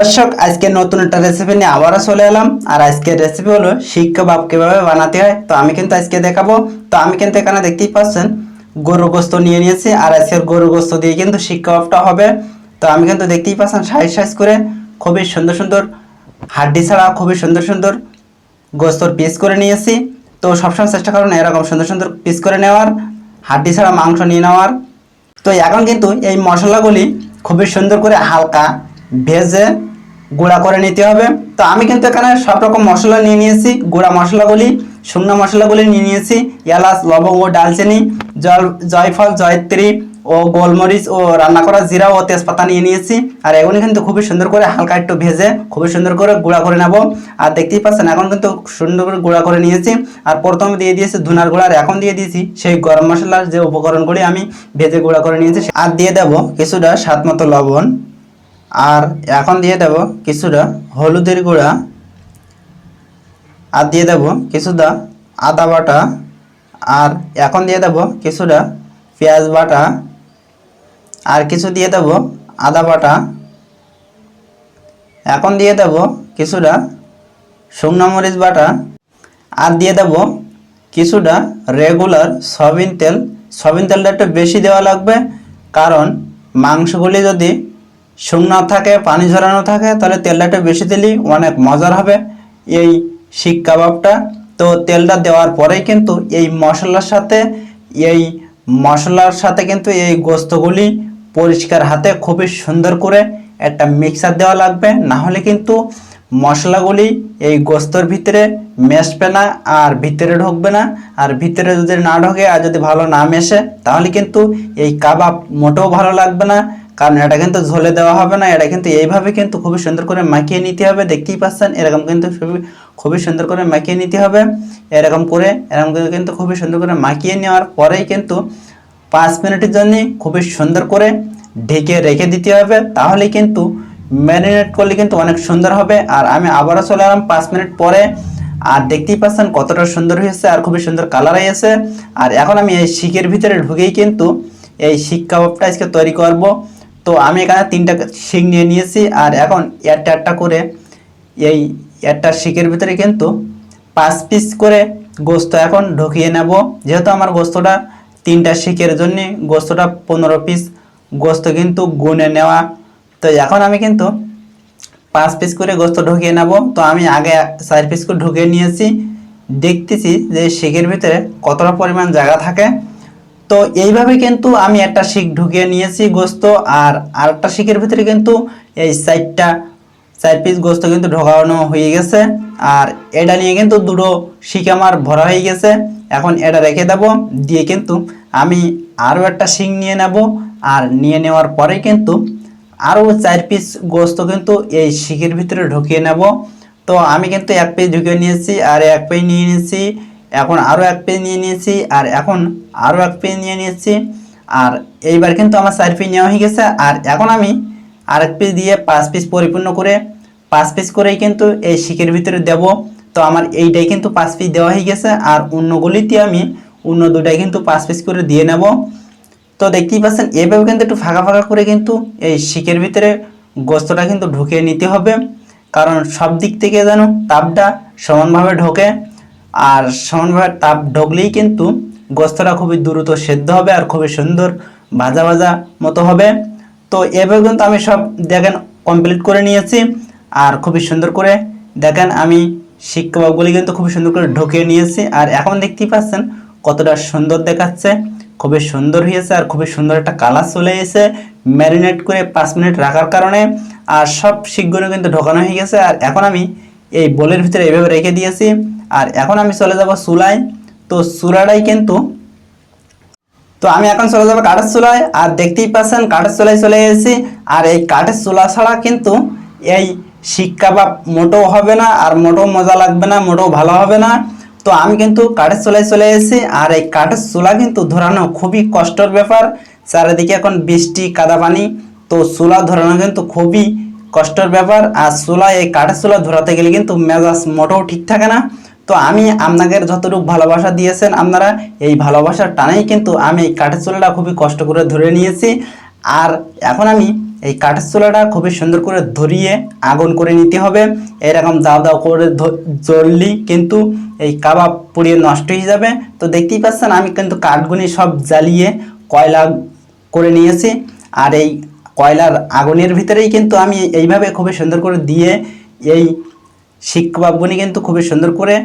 দর্শক, আজকে নতুন একটা রেসিপি নিয়ে আবারও চলে এলাম। আর আজকের রেসিপি হলো শিক কাবাব কীভাবে বানাতে হয়। তো আমি কিন্তু আজকে দেখাবো। তো আমি কিন্তু এখানে দেখতেই পাচ্ছেন গরু গোস্ত নিয়ে নিয়েছি। আর আজকের গরু গোস্ত দিয়ে কিন্তু শিক কাবাবটা হবে। তো আমি কিন্তু দেখতেই পাচ্ছেন সাইজ সাইজ করে খুবই সুন্দর সুন্দর, হাড্ডি ছাড়া খুবই সুন্দর সুন্দর গোস্তর পিস করে নিয়েছি। তো সবসময় চেষ্টা করুন এরকম সুন্দর সুন্দর পিস করে নেওয়ার, হাড্ডি ছাড়া মাংস নিয়ে নেওয়ার। তো এখন কিন্তু এই মশলাগুলি খুবই সুন্দর করে হালকা ভেজে গুঁড়া করে নিতে হবে। তো আমি কিন্তু এখানে সব রকম মশলা নিয়ে নিয়েছি। গুঁড়া মশলাগুলি, শুকনো মশলাগুলি নিয়ে নিয়েছি। এলাচ, লবঙ্গ, ডালচিনি, জল, জয়ফল, জয়ত্রী ও গোলমরিচ ও রান্না করা জিরা ও তেজপাতা নিয়ে নিয়েছি। আর এগুলি কিন্তু খুবই সুন্দর করে হালকা একটু ভেজে খুবই সুন্দর করে গুঁড়া করে নেব। আর দেখতেই পাচ্ছেন, এখন কিন্তু সুন্দর করে গুঁড়া করে নিয়েছি। আর প্রথমে দিয়ে দিয়েছি ধুনার গুঁড়া, আর এখন দিয়ে দিয়েছি সেই গরম মশলার যে উপকরণগুলি আমি ভেজে গুঁড়া করে নিয়েছি। আর দিয়ে দেব কিছুটা স্বাদ মতো লবণ। আর এখন দিয়ে দেব কিছুটা হলুদের গুঁড়া। আর দিয়ে দেব কিছুটা আদা বাটা। আর এখন দিয়ে দেব কিছুটা পেঁয়াজ বাটা। আর কিছু দিয়ে দেব আদা বাটা। এখন দিয়ে দেব কিছুটা শুকনো মরিচ বাটা। আর দিয়ে দেব কিছুটা রেগুলার সয়াবিন তেল। সয়াবিন তেলটা একটু বেশি দেওয়া লাগবে, কারণ মাংসগুলি যদি শুকনো থাকে, পানি ঝরানো থাকে, তাহলে তেলটা বেশি দিলেই অনেক মজার হবে এই শিক কাবাবটা। তো তেলটা দেওয়ার পরেই কিন্তু এই মশলার সাথে, এই মশলার সাথে কিন্তু এই গোস্তগুলি পরিষ্কার হাতে খুবই সুন্দর করে একটা মিক্সার দেওয়া লাগবে। না হলে কিন্তু মশলাগুলি এই গোস্তর ভিতরে মেশবে না আর ভিতরে ঢুকবে না। আর ভিতরে যদি না ঢোকে আর যদি ভালো না মেশে, তাহলে কিন্তু এই কাবাব মোটেও ভালো লাগবে না। কারণ এটা কিন্তু ঝোলে দেওয়া হবে না, এটা কিন্তু এইভাবে কিন্তু খুবই সুন্দর করে মাখিয়ে নিতে হবে, দেখতেই পাচ্ছেন, এরকম কিন্তু খুবই সুন্দর করে মাখিয়ে নিতে হবে, এরকম করে, এরকম কিন্তু খুবই সুন্দর করে মাখিয়ে নেওয়ার পরেই কিন্তু পাঁচ মিনিটের জন্য খুবই সুন্দর করে ঢেকে রেখে দিতে হবে, তাহলে কিন্তু ম্যারিনেট করলে কিন্তু অনেক সুন্দর হবে, আর আমি আবারও চলে এলাম পাঁচ মিনিট পরে, আর দেখতেই পাচ্ছেন কতটা সুন্দর হয়েছে, আর খুবই সুন্দর কালার হয়েছে, আর এখন আমি এই শিকের ভিতরে ঢুকেই কিন্তু এই শিক কাবাবটা আজকে তৈরি করব তো আমি এখানে তিনটা শিক নিয়ে নিয়েছি আর এখন একটা একটা করে এই একটা শিকের ভিতরে কিন্তু পাঁচ পিস করে গোস্ত এখন ঢুকিয়ে নেব। যেহেতু আমার গোস্তটা তিনটা শিকের জন্য গোস্তটা পনেরো পিস গোস্ত কিন্তু গুনে নেওয়া। তো এখন আমি কিন্তু পাঁচ পিস করে গোস্ত ঢুকিয়ে নেব। তো আমি আগে চার পিস করে ঢুকিয়ে নিয়েছি। দেখতেছি যে শিকের ভিতরে কতটা পরিমাণ জায়গা থাকে। তো এইভাবে কিন্তু আমি একটা শিক ঢুকিয়ে নিয়েছি গোস্ত, আর আরেকটা শিকের ভিতরে কিন্তু এই চারটা, চার পিস গোস্ত কিন্তু ঢোকানো হয়ে গেছে। আর এটা নিয়ে কিন্তু দুটো শিক আমার ভরা হয়ে গেছে। এখন এটা রেখে দেব, দিয়ে কিন্তু আমি আরও একটা শিক নিয়ে নেব। আর নিয়ে নেওয়ার পরে কিন্তু আরও চার পিস গোস্ত কিন্তু এই শিকের ভিতরে ঢুকিয়ে নেব। তো আমি কিন্তু এক পিস ঢুকিয়ে নিয়েছি, আর এক পিস নিয়ে নিয়েছি। এখন আরও এক পিস নিয়ে নিয়েছি, আর এখন আরও এক পিস নিয়ে নিয়েছি, আর এইবার কিন্তু আমার চার পিস নেওয়া হয়ে গেছে, আর এখন আমি আর এক পিস দিয়ে পাঁচ পিস পরিপূর্ণ করে, পাঁচ পিস করেই কিন্তু এই শিকের ভিতরে দেব। তো আমার এইটাই কিন্তু পাঁচ পিস দেওয়া হয়ে গেছে, আর অন্যগুলিতে আমি অন্য দুটাই কিন্তু পাঁচ পিস করে দিয়ে নেব। তো দেখতেই পাচ্ছেন, এভাবে কিন্তু একটু ফাঁকা ফাঁকা করে কিন্তু এই শিকের ভিতরে গোস্তটা কিন্তু ঢুকিয়ে নিতে হবে, কারণ সব দিক থেকে যেন তাপটা সমানভাবে ঢোকে। আর সমানভাবে তাপ ঢুকলেই কিন্তু গোস্তটা খুবই দ্রুত সেদ্ধ হবে আর খুবই সুন্দর ভাজা ভাজা মতো হবে। তো এভাবে কিন্তু আমি সব দেখেন কমপ্লিট করে নিয়েছি আর খুবই সুন্দর করে দেখেন আমি শিক কাবাবগুলি কিন্তু খুবই সুন্দর করে ঢুকিয়ে নিয়েছি আর এখন দেখতেই পাচ্ছেন কতটা সুন্দর দেখাচ্ছে, খুবই সুন্দর হয়েছে আর খুবই সুন্দর একটা কালার চলে এসেছে ম্যারিনেট করে পাঁচ মিনিট রাখার কারণে আর সব শিকগুলো কিন্তু ঢোকানো হয়ে গেছে। আর এখন আমি এই বোলের ভিতরে এইভাবে রেখে দিয়েছি আর এখন আমি চলে যাব চুলায় তো চুলাটাই কিন্তু তো আমি এখন চলে যাব কাঠের চুলায়। আর দেখতেই পাচ্ছেন কাঠের চুলায় চলে এসেছি আর এই কাঠের চুলা ছাড়া কিন্তু এই শিক কাবাব মোটেও হবে না আর মোটেও মজা লাগবে না, মোটেও ভালো হবে না। তো আমি কিন্তু কাঠের চুলায় চলে এসেছি আর এই কাঠের চুলা কিন্তু ধরানো খুবই কষ্টের ব্যাপার। চারিদিকে এখন বৃষ্টি, কাদা পানি। তো চুলা ধরানো কিন্তু খুবই কষ্টের ব্যাপার। আর চুলা এই কাঠের চুলা ধরাতে গেলে কিন্তু মেজাজ মোটেও ঠিক থাকে না। তো আমি আপনাদের যতটুকু ভালোবাসা দিয়েছেন আপনারা, এই ভালোবাসার টানেই কিন্তু আমি এই কাঠের চুলাটা খুবই কষ্ট করে ধরে নিয়েছি। আর এখন আমি এই কাঠের চুলাটা খুবই সুন্দর করে ধরিয়ে আগুন করে নিতে হবে। এরকম দাও দাও করে জ্বললি কিন্তু এই কাবাব পুড়িয়ে নষ্ট হয়ে যাবে। তো দেখতেই পাচ্ছেন আমি কিন্তু কাঠগুনি সব জ্বালিয়ে কয়লা করে নিয়েছি। আর এই কয়লার আগুনের ভিতরেই কিন্তু আমি এইভাবে খুবই সুন্দর করে দিয়ে এই শিক কাবাবগুনি কিন্তু খুবই সুন্দর করে।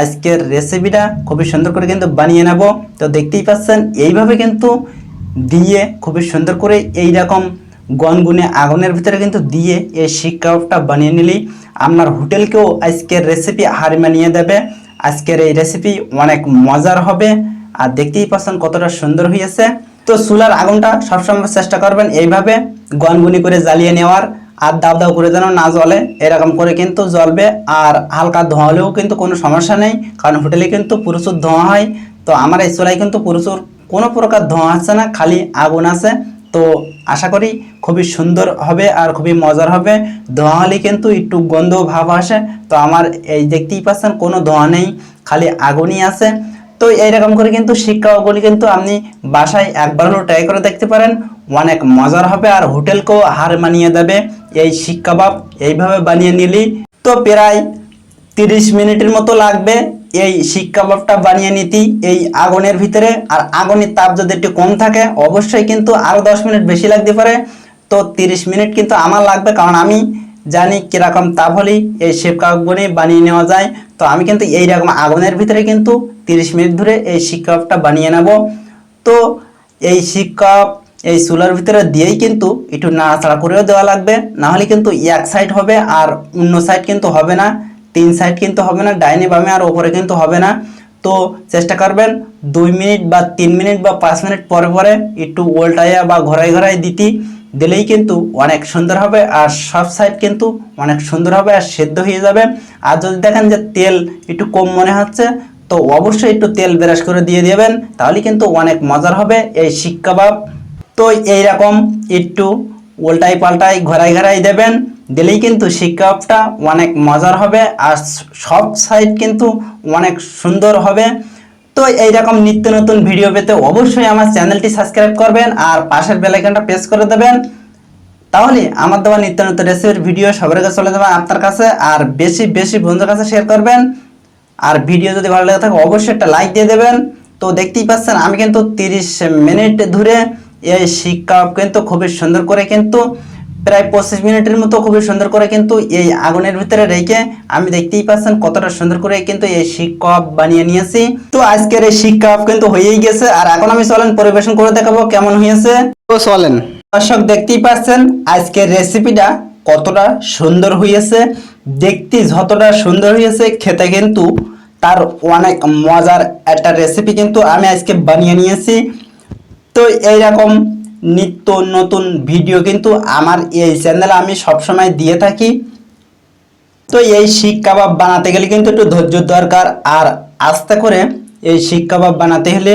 আজকের রেসিপিটা খুবই সুন্দর করে কিন্তু বানিয়ে নেব। তো দেখতেই পাচ্ছেন, এইভাবে কিন্তু দিয়ে খুবই সুন্দর করে এই রকম গনগুনে আগুনের ভিতরে কিন্তু দিয়ে এই শিক কাবাবটা বানিয়ে নিলেই আপনার হোটেলকেও আজকের রেসিপি হার মানিয়ে দেবে। আজকের এই রেসিপি অনেক মজার হবে। আর দেখতেই পাচ্ছেন কতটা সুন্দর হয়েছে। তো চুলার আগুনটা সবসময় চেষ্টা করবেন এইভাবে গনগুনি করে জ্বালিয়ে নেওয়ার। আর দাও দাও করে যেন না জ্বলে, এরকম করে কিন্তু জ্বলবে। আর হালকা ধোঁয়া হলেও কিন্তু কোনো সমস্যা নেই, কারণ হোটেলে কিন্তু প্রচুর ধোঁয়া হয়। তো আমার এই চুলায় কিন্তু প্রচুর, কোনো প্রকার ধোঁয়া আসছে না, খালি আগুন আছে। তো আশা করি খুবই সুন্দর হবে আর খুবই মজার হবে। ধোঁয়া হলে কিন্তু একটু গন্ধ ভাব আসে। তো আমার এই দেখতেই পাচ্ছেন কোনো ধোঁয়া নেই, খালি আগুনই আছে। তো এইরকম করে কিন্তু শিক্ষাগুলি কিন্তু আপনি বাসায় একবার ট্রাই করে দেখতে পারেন। অনেক মজার হবে আর হোটেলকেও হার মানিয়ে দেবে। এই শিক কাবাব এইভাবে বানিয়ে নিলি তো প্রায় তিরিশ মিনিটের মতো লাগবে এই শিক কাবাবটা বানিয়ে নিতি এই আগুনের ভিতরে। আর আগুনের তাপ যদি একটু কম থাকে, অবশ্যই কিন্তু আরও দশ মিনিট বেশি লাগতে পারে। তো তিরিশ মিনিট কিন্তু আমার লাগবে, কারণ আমি জানি কীরকম তাপ হলেই এই শিক কাবাবগুলি বানিয়ে নেওয়া যায়। তো আমি কিন্তু এই রকম আগুনের ভিতরে কিন্তু তিরিশ মিনিট ধরে এই কাবাবটা বানিয়ে নেব। তো এই কাবাব এই চুলার ভিতরে দিয়েই কিন্তু একটু নাড়াচাড়া করেও দেওয়া লাগবে। না হলে কিন্তু এক সাইড হবে আর অন্য সাইড কিন্তু হবে না। তিন সাইড কিন্তু হবে না, ডাইনে বামে আর ওপরে কিন্তু হবে না। তো চেষ্টা করবেন দুই মিনিট বা তিন মিনিট বা পাঁচ মিনিট পরে পরে একটু উল্টাইয়া বা ঘোরাই ঘোরাই দিতি। দিলেই কিন্তু অনেক সুন্দর হবে আর সব সাইড কিন্তু অনেক সুন্দর হবে আর সেদ্ধ হয়ে যাবে। আর যদি দেখেন যে তেল একটু কম মনে হচ্ছে, তো অবশ্যই একটু তেল ব্রাশ করে দিয়ে দেবেন, তাহলে কিন্তু অনেক মজার হবে এই শিক কাবাব। তো এইরকম একটু উল্টাই পাল্টাই ঘোরাই ঘোরাই দেবেন, দিলেই কিন্তু শিকাপটা অনেক মজার হবে আর সব সাইড কিন্তু অনেক সুন্দর হবে। তো এইরকম নিত্য নতুন ভিডিও পেতে অবশ্যই আমার চ্যানেলটি সাবস্ক্রাইব করবেন আর পাশের বেলাইকনটা প্রেস করে দেবেন। তাহলে আমার দেওয়া নিত্য নতুন রেসিপির ভিডিও সবার কাছে চলে যাবে আপনার কাছে আর বেশি বেশি বন্ধুর কাছে শেয়ার করবেন। আর ভিডিও যদি ভালো লাগে থাকে অবশ্যই একটা লাইক দিয়ে দেবেন। তো দেখতেই পাচ্ছেন আমি কিন্তু তিরিশ মিনিট ধরে এই শিক্ষা কিন্তু খুবই সুন্দর করে কিন্তু প্রায় পঁচিশ মিনিটের মতো খুবই সুন্দর করে কিন্তু এই আগুনের ভিতরে রেখে আমি দেখতেই পাচ্ছেন কতটা সুন্দর করে কিন্তু এই শিক্ষা বানিয়ে নিয়েছি। তো আজকের এই শিক্ষা কিন্তু হয়েই গেছে। আর এখন আমি চলেন পরিবেশন করে দেখাবো কেমন হয়েছে। তো চলেন। দর্শক দেখতেই পাচ্ছেন আজকের রেসিপিটা কতটা সুন্দর হয়েছে। দেখতে যতটা সুন্দর হয়েছে খেতে কিন্তু তার অনেক মজার একটা রেসিপি কিন্তু আমি আজকে বানিয়ে নিয়েছি। তো এইরকম নিত্য নতুন ভিডিও কিন্তু আমার এই চ্যানেলে আমি সবসময় দিয়ে থাকি। তো এই শিক কাবাব বানাতে গেলে কিন্তু একটু ধৈর্য দরকার। আর আস্তে করে এই শিক কাবাব বানাতে হলে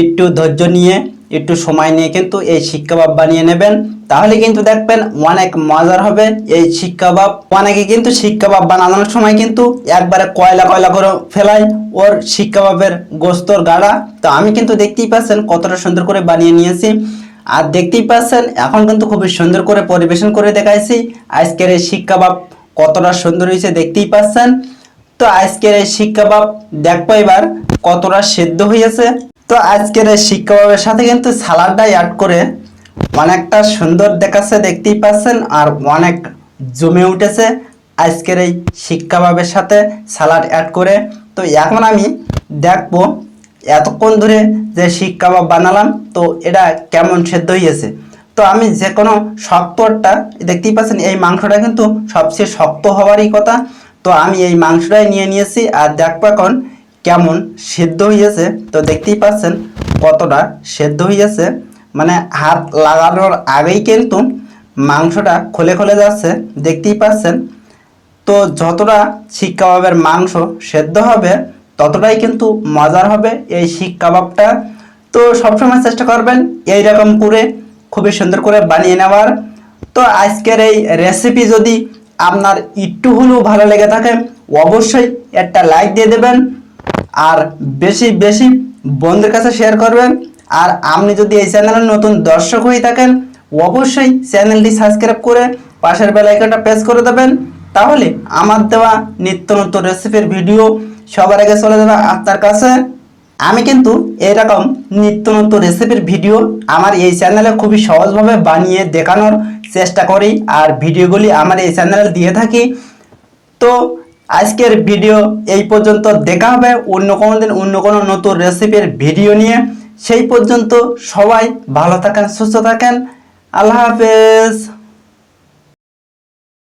একটু ধৈর্য নিয়ে, একটু সময় নিয়ে কিন্তু এই শিক কাবাব বানিয়ে নেবেন। তাহলে কিন্তু দেখবেন অনেক মজার হবে এই শিক কাবাব অনেকে কিন্তু শিক কাবাব বানানোর সময় কিন্তু একবারে কয়লা কয়লা করে ফেলায় ওর শিক কাবাবের গোস্তর গাড়া তো আমি কিন্তু দেখতেই পাচ্ছেন কতটা সুন্দর করে বানিয়ে নিয়েছি। আর দেখতেই পাচ্ছেন, এখন কিন্তু খুবই সুন্দর করে পরিবেশন করে দেখাইছি। আজকের এই শিক কাবাব কতটা সুন্দর হয়েছে দেখতেই পাচ্ছেন। তো আজকের এই শিক কাবাব দেখব এবার কতটা সেদ্ধ হয়েছে। তো আজকের এই শিক কাবাবের সাথে কিন্তু সালাডটা অ্যাড করে অনেকটা সুন্দর দেখাচ্ছে দেখতেই পাচ্ছেন আর অনেক জমে উঠেছে আজকের এই শিক কাবাবের সাথে সালাড অ্যাড করে। তো এখন আমি দেখব এতক্ষণ ধরে যে শিক কাবাব বানালাম, তো এটা কেমন সেদ্ধ হয়েছে তো আমি যে কোনো শক্তটা দেখতেই পাচ্ছেন এই মাংসটা কিন্তু সবচেয়ে শক্ত হওয়ারই কথা। তো আমি এই মাংসটাই নিয়ে নিয়েছি, আর দেখব এখন কেমন সেদ্ধ হয়েছে তো দেখতেই পাচ্ছেন কতটা সেদ্ধ হয়েছে মানে হাত লাগানোর আগেই কিন্তু মাংসটা খোলে খোলে যাচ্ছে, দেখতেই পাচ্ছেন। তো যতটা শিক কাবাবের মাংস সেদ্ধ হবে ততটাই কিন্তু মজার হবে এই শিক কাবাবটা। তো সবসময় চেষ্টা করবেন এই রকম করে, খুবই সুন্দর করে বানিয়ে নেওয়ার। তো আজকের এই রেসিপি যদি আপনার একটু হলেও ভালো লেগে থাকে, অবশ্যই একটা লাইক দিয়ে দেবেন। আর বেশি বেশি বন্ধুদের কাছে শেয়ার করবেন। আর আপনি যদি এই চ্যানেলের নতুন দর্শক হয়ে থাকেন, অবশ্যই চ্যানেলটি সাবস্ক্রাইব করে পাশের বেল আইকনটা প্রেস করে দেবেন। তাহলে আমার দেওয়া নিত্য নতুন রেসিপির ভিডিও সবার আগে চলে যাবে আপনার কাছে। আমি কিন্তু এরকম নিত্য নতুন রেসিপির ভিডিও আমার এই চ্যানেলে খুবই সহজভাবে বানিয়ে দেখানোর চেষ্টা করি আর ভিডিওগুলি আমার এই চ্যানেলে দিয়ে থাকি। তো আজকের ভিডিও এই পর্যন্ত দেখা হবে অন্য কোনো দিন অন্য কোনো নতুন রেসিপির ভিডিও নিয়ে। সেই পর্যন্ত সবাই ভালো থাকেন, সুস্থ থাকেন। আল্লাহ হাফেজ।